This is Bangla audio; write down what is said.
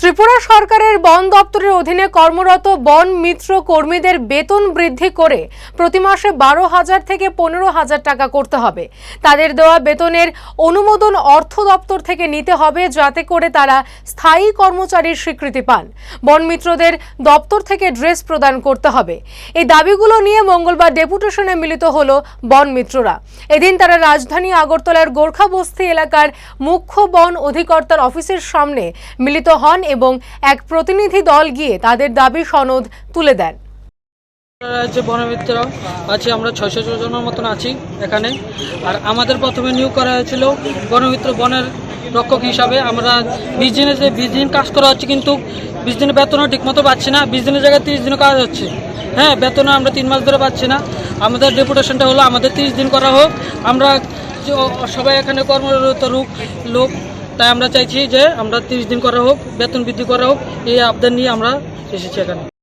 ত্রিপুরা সরকারের বন দপ্তরের অধীনে কর্মরত বন মিত্র কর্মীদের বেতন বৃদ্ধি করে প্রতি মাসে বারো হাজার থেকে পনেরো হাজার টাকা করতে হবে। তাদের দেওয়া বেতনের অনুমোদন অর্থ দপ্তর থেকে নিতে হবে যাতে করে তারা স্থায়ী কর্মচারীর স্বীকৃতি পান। বন মিত্রদের দপ্তর থেকে ড্রেস প্রদান করতে হবে। এই দাবিগুলো নিয়ে মঙ্গলবার ডেপুটেশনে মিলিত হলো বন মিত্ররা। এদিন তারা রাজধানী আগরতলার গোর্খাবস্তি এলাকার মুখ্য বন অধিকর্তার অফিসের সামনে মিলিত হন এবং এক প্রতিনিধি দল গিয়ে তাদের দাবি সনদ তুলে দেন। রাজ্যে বনমিত্র আছি, আমরা ছয়শো জনের মতন আছি এখানে। আর আমাদের প্রথমে নিয়োগ করা হয়েছিল বনমিত্র বনের রক্ষক হিসাবে। আমরা বিশ দিনে যে বিশ দিন কাজ করা হচ্ছে, কিন্তু বিশ দিনের বেতনও ঠিকমতো পাচ্ছি না। বিশ দিনের জায়গায় তিরিশ দিনও কাজ হচ্ছে। হ্যাঁ বেতনও আমরা তিন মাস ধরে পাচ্ছি না। আমাদের ডেপুটেশনটা হলো আমাদের তিরিশ দিন করা হোক। আমরা সবাই এখানে কর্মরত লোক লোক তাই আমরা চাইছি যে আমরা তিরিশ দিন করা হোক, বেতন বৃদ্ধি করা হোক, এই আবদার নিয়ে আমরা এসেছি এখানে।